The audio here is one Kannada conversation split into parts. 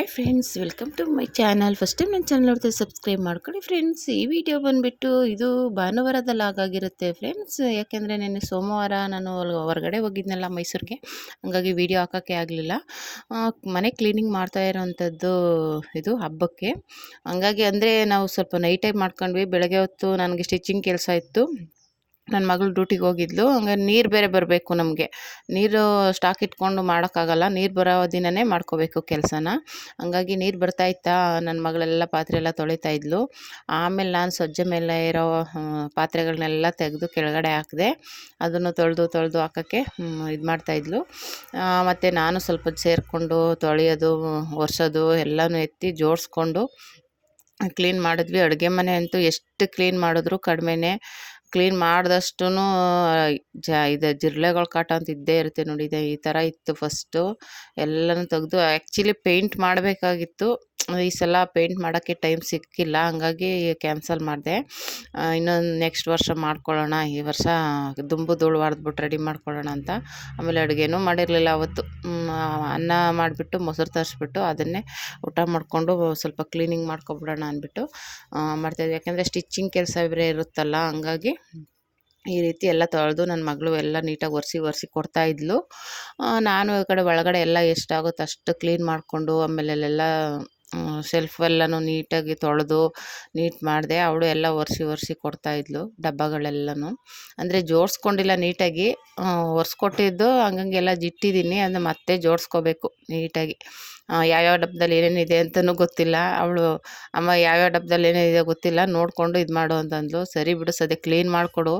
Hi friends welcome to my channel first time ನನ್ನ ಚಾನಲ್ ನೋಡ್ತಾ ಸಬ್ಸ್ಕ್ರೈಬ್ ಮಾಡ್ಕೊಳ್ಳಿ. ಫ್ರೆಂಡ್ಸ್ ಈ ವಿಡಿಯೋ ಬಂದುಬಿಟ್ಟು ಇದು ಭಾನುವಾರದಲ್ಲಿ ಆಗಾಗಿರುತ್ತೆ ಫ್ರೆಂಡ್ಸ್ ಯಾಕೆಂದರೆ ನೆನ್ನೆ ಸೋಮವಾರ ನಾನು ಹೊರಗಡೆ ಹೋಗಿದ್ನಲ್ಲ ಮೈಸೂರಿಗೆ. ಹಂಗಾಗಿ ವಿಡಿಯೋ ಹಾಕೋಕ್ಕೆ ಆಗಲಿಲ್ಲ. ಮನೆ ಕ್ಲೀನಿಂಗ್ ಮಾಡ್ತಾ ಇರೋವಂಥದ್ದು ಇದು ಹಬ್ಬಕ್ಕೆ. ಹಂಗಾಗಿ ಅಂದರೆ ನಾವು ಸ್ವಲ್ಪ ನೈಟ್ ನೈಟಾಗಿ ಮಾಡ್ಕೊಂಡ್ವಿ. ಬೆಳಗ್ಗೆ ಹೊತ್ತು ನನಗೆ ಸ್ಟಿಚಿಂಗ್ ಕೆಲಸ ಇತ್ತು. ನನ್ನ ಮಗಳು ಡ್ಯೂಟಿಗೆ ಹೋಗಿದ್ಲು. ಹಂಗೆ ನೀರು ಬೇರೆ ಬರಬೇಕು ನಮಗೆ. ನೀರು ಸ್ಟಾಕ್ ಇಟ್ಕೊಂಡು ಮಾಡೋಕ್ಕಾಗಲ್ಲ. ನೀರು ಬರೋ ದಿನವೇ ಮಾಡ್ಕೋಬೇಕು ಕೆಲಸನ. ಹಂಗಾಗಿ ನೀರು ಬರ್ತಾಯಿತ್ತಾ ನನ್ನ ಮಗಳೆಲ್ಲ ಪಾತ್ರೆ ಎಲ್ಲ ತೊಳಿತಾ ಇದ್ಲು. ಆಮೇಲೆ ನಾನು ಸಜ್ಜೆ ಮೇಲೆ ಇರೋ ಪಾತ್ರೆಗಳನ್ನೆಲ್ಲ ತೆಗೆದು ಕೆಳಗಡೆ ಹಾಕಿದೆ, ಅದನ್ನು ತೊಳೆದು ತೊಳೆದು ಹಾಕೋಕ್ಕೆ ಇದು ಮಾಡ್ತಾಯಿದ್ಲು ಮತ್ತು ನಾನು ಸ್ವಲ್ಪ ಸೇರಿಕೊಂಡು ತೊಳೆಯೋದು, ಒರೆಸೋದು, ಎಲ್ಲನೂ ಎತ್ತಿ ಜೋಡಿಸ್ಕೊಂಡು ಕ್ಲೀನ್ ಮಾಡಿದ್ವಿ. ಅಡುಗೆ ಮನೆ ಅಂತೂ ಎಷ್ಟು ಕ್ಲೀನ್ ಮಾಡಿದ್ರು ಕಡಿಮೆನೇ ಕ್ಲೀನ್ ಮಾಡಿದಷ್ಟೂ ಜ, ಇದು ಜಿರಳೆಗಳು ಕಾಟ ಅಂತ ಇದ್ದೇ ಇರುತ್ತೆ ನೋಡಿ, ಇದೆ ಈ ಥರ ಇತ್ತು ಫಸ್ಟು. ಎಲ್ಲನೂ ತೆಗ್ದು, ಆ್ಯಕ್ಚುಲಿ ಪೇಂಟ್ ಮಾಡಬೇಕಾಗಿತ್ತು. ಈ ಸಲ ಪೇಂಟ್ ಮಾಡೋಕ್ಕೆ ಟೈಮ್ ಸಿಕ್ಕಿಲ್ಲ, ಹಂಗಾಗಿ ಕ್ಯಾನ್ಸಲ್ ಮಾಡಿದೆ. ಇನ್ನೊಂದು ನೆಕ್ಸ್ಟ್ ವರ್ಷ ಮಾಡ್ಕೊಳ್ಳೋಣ, ಈ ವರ್ಷ ದುಂಬು ಧೂಳು ಹೊಡೆದ್ಬಿಟ್ಟು ರೆಡಿ ಮಾಡ್ಕೊಳ್ಳೋಣ ಅಂತ. ಆಮೇಲೆ ಅಡುಗೆನೂ ಮಾಡಿರಲಿಲ್ಲ ಅವತ್ತು. ಅನ್ನ ಮಾಡಿಬಿಟ್ಟು ಮೊಸರು ತರಿಸ್ಬಿಟ್ಟು ಅದನ್ನೇ ಊಟ ಮಾಡಿಕೊಂಡು ಸ್ವಲ್ಪ ಕ್ಲೀನಿಂಗ್ ಮಾಡ್ಕೊಬಿಡೋಣ ಅಂದ್ಬಿಟ್ಟು ಮಾಡ್ತಾಯಿದ್ವಿ ಯಾಕೆಂದರೆ ಸ್ಟಿಚ್ಚಿಂಗ್ ಕೆಲಸ ಬೇರೆ ಇರುತ್ತಲ್ಲ, ಹಂಗಾಗಿ ಈ ರೀತಿ ಎಲ್ಲ ತೊಳೆದು ನನ್ನ ಮಗಳು ಎಲ್ಲ ನೀಟಾಗಿ ಒರೆಸಿ ಒರೆಸಿ ಕೊಡ್ತಾಯಿದ್ಲು ನಾನು ಈ ಕಡೆ ಒಳಗಡೆ ಎಲ್ಲ ಎಷ್ಟಾಗುತ್ತೆ ಅಷ್ಟು ಕ್ಲೀನ್ ಮಾಡಿಕೊಂಡು ಆಮೇಲೆ ಅಲ್ಲೆಲ್ಲ ಶೆಲ್ಫೆಲ್ಲನೂ ನೀಟಾಗಿ ತೊಳೆದು ನೀಟ್ ಮಾಡಿದೆ, ಅವಳು ಎಲ್ಲ ಒರೆಸಿ ಒರೆಸಿ ಕೊಡ್ತಾಯಿದ್ಲು ಡಬ್ಬಗಳೆಲ್ಲನೂ. ಅಂದರೆ ಜೋಡಿಸ್ಕೊಂಡಿಲ್ಲ ನೀಟಾಗಿ ಒರೆಸ್ಕೊಟ್ಟಿದ್ದು ಹಂಗಂಗೆಲ್ಲ ಜಿಟ್ಟಿದ್ದೀನಿ ಅದನ್ನ ಮತ್ತೆ ಜೋಡಿಸ್ಕೋಬೇಕು ನೀಟಾಗಿ. ಯಾವ್ಯಾವ ಡಬ್ಬದಲ್ಲಿ ಏನೇನಿದೆ ಅಂತಲೂ ಗೊತ್ತಿಲ್ಲ. ಅವಳು, ಅಮ್ಮ ಯಾವ್ಯಾವ ಡಬ್ಬದಲ್ಲಿ ಏನೇನಿದೆ ಗೊತ್ತಿಲ್ಲ, ನೋಡಿಕೊಂಡು ಇದು ಮಾಡು ಅಂತಂದ್ಲು. ಸರಿ ಬಿಡು ಸದ್ಯ ಕ್ಲೀನ್ ಮಾಡಿಕೊಡು.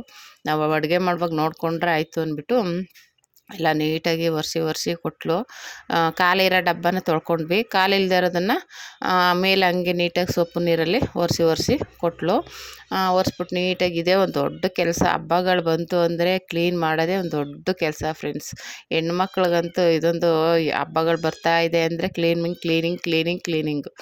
ನಾವು ಅಡುಗೆ ಮಾಡುವಾಗ ನೋಡಿಕೊಂಡ್ರೆ ಆಯಿತು ಅಂದ್ಬಿಟ್ಟು ಎಲ್ಲ ನೀಟಾಗಿ ಒರೆಸಿ ಒರೆಸಿ ಕೊಟ್ಟಲು ಕಾಲಿರೋ ಡಬ್ಬನ ತೊಳ್ಕೊಂಡ್ವಿ. ಕಾಲಿಲ್ಲದೆ ಇರೋದನ್ನು ಮೇಲೆ ಹಂಗೆ ನೀಟಾಗಿ ಸೊಪ್ಪು ನೀರಲ್ಲಿ ಒರೆಸಿ ಒರೆಸಿ ಕೊಟ್ಟಲು ಒರೆಸ್ಬಿಟ್ಟು ನೀಟಾಗಿ ಇದೇ. ಒಂದು ದೊಡ್ಡ ಕೆಲಸ. ಹಬ್ಬಗಳು ಬಂತು ಅಂದರೆ ಕ್ಲೀನ್ ಮಾಡೋದೇ ಒಂದು ದೊಡ್ಡ ಕೆಲಸ ಫ್ರೆಂಡ್ಸ್. ಹೆಣ್ಮಕ್ಳಿಗಂತೂ ಇದೊಂದು ಹಬ್ಬಗಳು ಬರ್ತಾ ಇದೆ ಅಂದರೆ ಕ್ಲೀನಿಂಗ್ ಕ್ಲೀನಿಂಗ್ ಕ್ಲೀನಿಂಗ್, ಕ್ಲೀನಿಂಗು.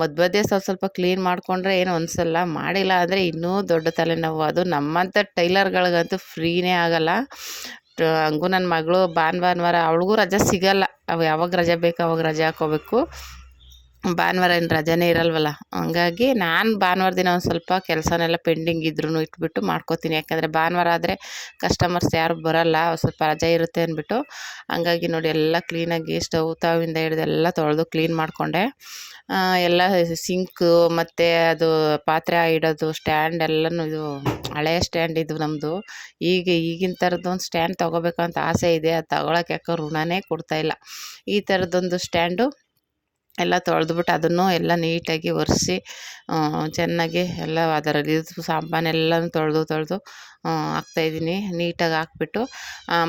ಮಧ್ಯ ಸ್ವಲ್ಪ ಸ್ವಲ್ಪ ಕ್ಲೀನ್ ಮಾಡಿಕೊಂಡ್ರೆ ಏನು ಅನಿಸಲ್ಲ ಮಾಡಿಲ್ಲ ಅಂದರೆ ಇನ್ನೂ ದೊಡ್ಡ ತಲೆನೋವು. ಅದು ನಮ್ಮಂಥ ಟೈಲರ್ಗಳಿಗಂತೂ ಫ್ರೀನೇ ಆಗೋಲ್ಲ. ಹಂಗೂ ನನ್ನ ಮಗಳು ಭಾನ್ ಭಾನುವಾರ, ಅವ್ಳಿಗೂ ರಜೆ ಸಿಗೋಲ್ಲ. ಅವು ಯಾವಾಗ ರಜೆ ಬೇಕು ಅವಾಗ ರಜೆ ಹಾಕ್ಕೋಬೇಕು ಭಾನುವಾರ ಏನು ರಜೆನೇ ಇರಲ್ವಲ್ಲ. ಹಂಗಾಗಿ ನಾನು ಭಾನುವಾರ ದಿನ ಒಂದು ಸ್ವಲ್ಪ ಕೆಲಸನೆಲ್ಲ ಪೆಂಡಿಂಗ್ ಇದ್ರೂ ಇಟ್ಬಿಟ್ಟು ಮಾಡ್ಕೋತೀನಿ. ಯಾಕಂದರೆ ಭಾನುವಾರ ಆದರೆ ಕಸ್ಟಮರ್ಸ್ ಯಾರು ಬರೋಲ್ಲ ಸ್ವಲ್ಪ ರಜೆ ಇರುತ್ತೆ ಅಂದ್ಬಿಟ್ಟು. ಹಂಗಾಗಿ ನೋಡಿ ಎಲ್ಲ ಕ್ಲೀನಾಗಿ ಸ್ಟವ್ ತಾವಿಂದ ಹಿಡ್ದು ಎಲ್ಲ ತೊಳೆದು ಕ್ಲೀನ್ ಮಾಡಿಕೊಂಡೆ. ಎಲ್ಲ ಸಿಂಕು ಮತ್ತು ಅದು ಪಾತ್ರೆ ಇಡೋದು ಸ್ಟ್ಯಾಂಡ್ ಎಲ್ಲನೂ ಇದು ಹಳೆಯ ಸ್ಟ್ಯಾಂಡ್ ಇದು ನಮ್ಮದು ಈಗ ಈಗಿನ ಥರದ್ದೊಂದು ಸ್ಟ್ಯಾಂಡ್ ತೊಗೋಬೇಕಂತ ಆಸೆ ಇದೆ. ಅದು ತಗೊಳಕ್ಕೆ ಯಾಕೋ ಋಣನೇ ಕೊಡ್ತಾಯಿಲ್ಲ ಈ ಥರದ್ದೊಂದು ಸ್ಟ್ಯಾಂಡು ಎಲ್ಲ ತೊಳೆದ್ಬಿಟ್ಟು ಅದನ್ನು ಎಲ್ಲ ನೀಟಾಗಿ ಒರೆಸಿ ಚೆನ್ನಾಗಿ ಎಲ್ಲ ಅದರಲ್ಲಿ ಸಾಮಾನೆಲ್ಲನೂ ತೊಳೆದು ತೊಳೆದು ಹಾಕ್ತಾಯಿದ್ದೀನಿ ನೀಟಾಗಿ ಹಾಕ್ಬಿಟ್ಟು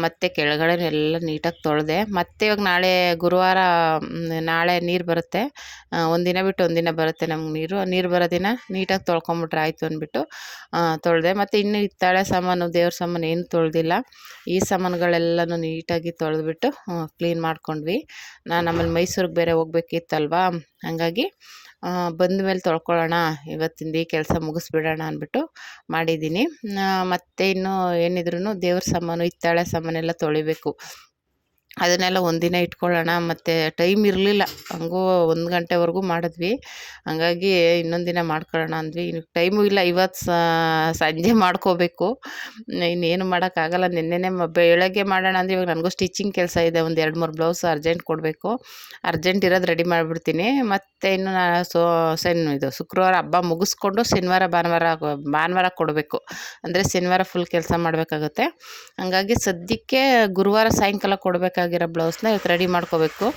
ಮತ್ತು ಕೆಳಗಡೆ ಎಲ್ಲ ನೀಟಾಗಿ ತೊಳೆದೆ, ಮತ್ತು ಇವಾಗ ನಾಳೆ ಗುರುವಾರ ನಾಳೆ ನೀರು ಬರುತ್ತೆ. ಒಂದಿನ ಬಿಟ್ಟು ಒಂದಿನ ಬರುತ್ತೆ ನಮ್ಗೆ ನೀರು. ನೀರು ಬರೋ ದಿನ ನೀಟಾಗಿ ತೊಳ್ಕೊಂಬಿಟ್ರೆ ಆಯಿತು ಅಂದ್ಬಿಟ್ಟು ತೊಳೆದೆ. ಮತ್ತು ಇನ್ನು ಹಿತ್ತಾಳೆ ಸಾಮಾನು, ದೇವ್ರ ಸಾಮಾನು ಏನು ತೊಳೆದಿಲ್ಲ. ಈ ಸಾಮಾನುಗಳೆಲ್ಲನೂ ನೀಟಾಗಿ ತೊಳೆದ್ಬಿಟ್ಟು ಕ್ಲೀನ್ ಮಾಡ್ಕೊಂಡ್ವಿ. ನಾನು ಆಮೇಲೆ ಮೈಸೂರಿಗೆ ಬೇರೆ ಹೋಗ್ಬೇಕಿತ್ತಲ್ವಾ? ಹಾಗಾಗಿ ಬಂದ ಮೇಲೆ ತೊಳ್ಕೊಳ್ಳೋಣ, ಇವತ್ತಿಂದ ಈ ಕೆಲಸ ಮುಗಿಸ್ಬಿಡೋಣ ಅಂದ್ಬಿಟ್ಟು ಮಾಡಿದ್ದೀನಿ. ಮತ್ತು ಇನ್ನೂ ಏನಿದ್ರೂ ದೇವ್ರ ಸಾಮಾನು, ಹಿತ್ತಾಳೆ ಸಾಮಾನೆಲ್ಲ ತೊಳಿಬೇಕು. ಅದನ್ನೆಲ್ಲ ಒಂದಿನ ಇಟ್ಕೊಳ್ಳೋಣ, ಮತ್ತು ಟೈಮ್ ಇರಲಿಲ್ಲ. ಹಂಗೂ ಒಂದು ಗಂಟೆವರೆಗೂ ಮಾಡಿದ್ವಿ. ಹಂಗಾಗಿ ಇನ್ನೊಂದು ದಿನ ಮಾಡ್ಕೊಳ್ಳೋಣ ಅಂದ್ವಿ. ಇನ್ನು ಟೈಮು ಇಲ್ಲ. ಇವತ್ತು ಸಂಜೆ ಮಾಡ್ಕೋಬೇಕು. ಇನ್ನೇನು ಮಾಡೋಕ್ಕಾಗಲ್ಲ ನಿನ್ನೆನೇ ಬೆಳಗ್ಗೆ ಮಾಡೋಣ ಅಂದರೆ ಇವಾಗ ನನಗೂ ಸ್ಟಿಚಿಂಗ್ ಕೆಲಸ ಇದೆ. ಒಂದು ಎರಡು ಮೂರು ಬ್ಲೌಸ್ ಅರ್ಜೆಂಟ್ ಕೊಡಬೇಕು. ಅರ್ಜೆಂಟ್ ಇರೋದು ರೆಡಿ ಮಾಡಿಬಿಡ್ತೀನಿ. ಮತ್ತು ಇನ್ನು ನಾನು ಸೋ, ಸೆನ್, ಇದು ಶುಕ್ರವಾರ ಹಬ್ಬ ಮುಗಿಸ್ಕೊಂಡು ಶನಿವಾರ, ಭಾನುವಾರ ಭಾನುವಾರ ಕೊಡಬೇಕು. ಅಂದರೆ ಶನಿವಾರ ಫುಲ್ ಕೆಲಸ ಮಾಡಬೇಕಾಗುತ್ತೆ. ಹಂಗಾಗಿ ಸದ್ಯಕ್ಕೆ ಗುರುವಾರ ಸಾಯಂಕಾಲ ಕೊಡಬೇಕು ಬೇಕಾಗಿರೋ ಬ್ಲೌಸ್ನ ರೆಡಿ ಮಾಡ್ಕೋಬೇಕು.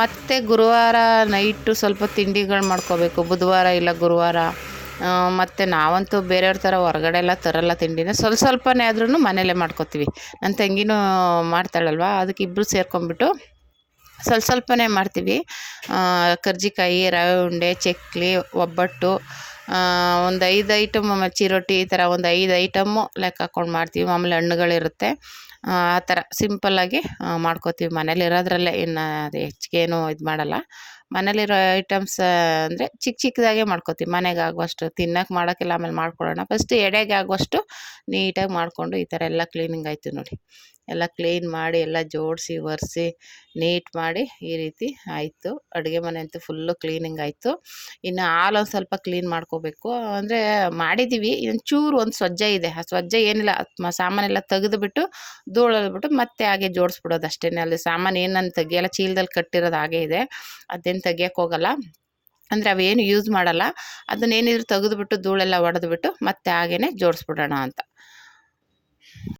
ಮತ್ತು ಗುರುವಾರ ನೈಟು ಸ್ವಲ್ಪ ತಿಂಡಿಗಳು ಮಾಡ್ಕೋಬೇಕು. ಬುಧವಾರ ಇಲ್ಲ ಗುರುವಾರ. ಮತ್ತು ನಾವಂತೂ ಬೇರೆಯವ್ರ ಥರ ಹೊರಗಡೆ ಎಲ್ಲ ತರಲ್ಲ ತಿಂಡಿನ. ಸ್ವಲ್ಪ ಸ್ವಲ್ಪನೇ ಆದ್ರೂ ಮನೆಯಲ್ಲೇ ಮಾಡ್ಕೋತೀವಿ. ನನ್ನ ತಂಗಿನೂ ಮಾಡ್ತಾಳಲ್ವ? ಅದಕ್ಕೆ ಇಬ್ಬರು ಸೇರ್ಕೊಂಬಿಟ್ಟು ಸ್ವಲ್ಪ ಸ್ವಲ್ಪನೇ ಮಾಡ್ತೀವಿ. ಕರ್ಜಿಕಾಯಿ, ರವೆ ಉಂಡೆ, ಚಕ್ಲಿ, ಒಬ್ಬಟ್ಟು ಒಂದು ಐದು ಐಟಮ್ ಚಿರೋಟಿ ಈ ಥರ ಒಂದು ಐದು ಐಟಮ್ಮು ಲೆಕ್ಕ ಹಾಕ್ಕೊಂಡು ಮಾಡ್ತೀವಿ. ಮಾಮೂಲಿ ಹಣ್ಣುಗಳಿರುತ್ತೆ. ಆ ಥರ ಸಿಂಪಲ್ಲಾಗಿ ಮಾಡ್ಕೋತೀವಿ ಮನೇಲಿ ಇರೋದ್ರಲ್ಲೇ ಇನ್ನು ಅದು ಹೆಚ್ಚಿಗೆ ಏನು ಇದು ಮಾಡೋಲ್ಲ. ಮನೇಲಿರೋ ಐಟಮ್ಸ್ ಅಂದರೆ ಚಿಕ್ಕ ಚಿಕ್ಕದಾಗೆ ಮಾಡ್ಕೋತೀವಿ. ಮನೆಗೆ ಆಗುವಷ್ಟು ತಿನ್ನೋಕೆ ಮಾಡೋಕ್ಕೆಲ್ಲ ಆಮೇಲೆ ಮಾಡ್ಕೊಳ್ಳೋಣ ಫಸ್ಟ್ ಎಡೆಗೆ ಆಗುವಷ್ಟು ನೀಟಾಗಿ ಮಾಡಿಕೊಂಡು ಈ ಥರ ಎಲ್ಲ ಕ್ಲೀನಿಂಗ್ ಆಯಿತು ನೋಡಿ. ಎಲ್ಲ ಕ್ಲೀನ್ ಮಾಡಿ, ಎಲ್ಲ ಜೋಡಿಸಿ, ಒರೆಸಿ ನೀಟ್ ಮಾಡಿ ಈ ರೀತಿ ಆಯಿತು. ಅಡುಗೆ ಮನೆ ಅಂತೂ ಫುಲ್ಲು ಕ್ಲೀನಿಂಗ್ ಆಯಿತು. ಇನ್ನು ಹಾಲು ಒಂದು ಸ್ವಲ್ಪ ಕ್ಲೀನ್ ಮಾಡ್ಕೋಬೇಕು. ಅಂದರೆ ಮಾಡಿದ್ದೀವಿ ಚೂರು ಒಂದು ಸ್ವಜ್ಜ ಇದೆ. ಆ ಸ್ವಜ್ಜ ಏನಿಲ್ಲ. ಸಾಮಾನೆಲ್ಲ ತೆಗೆದುಬಿಟ್ಟು ಧೂಳಲ್ಬಿಟ್ಟು ಮತ್ತೆ ಹಾಗೆ ಜೋಡಿಸ್ಬಿಡೋದು ಅಷ್ಟೇ ಅಲ್ಲಿ ಸಾಮಾನು ಏನು ನಾನು ತೆಗಿಯಲ್ಲ ಚೀಲದಲ್ಲಿ ಕಟ್ಟಿರೋದು ಹಾಗೆ ಇದೆ. ಅದೇನು ತೆಗಿಯೋಕೆ ಹೋಗಲ್ಲ. ಅಂದರೆ ಅವೇನು ಯೂಸ್ ಮಾಡಲ್ಲ. ಅದನ್ನೇನಿದ್ರು ತೆಗೆದುಬಿಟ್ಟು ಧೂಳೆಲ್ಲ ಹೊಡೆದ್ಬಿಟ್ಟು ಮತ್ತೆ ಹಾಗೇ ಜೋಡಿಸ್ಬಿಡೋಣ ಅಂತ.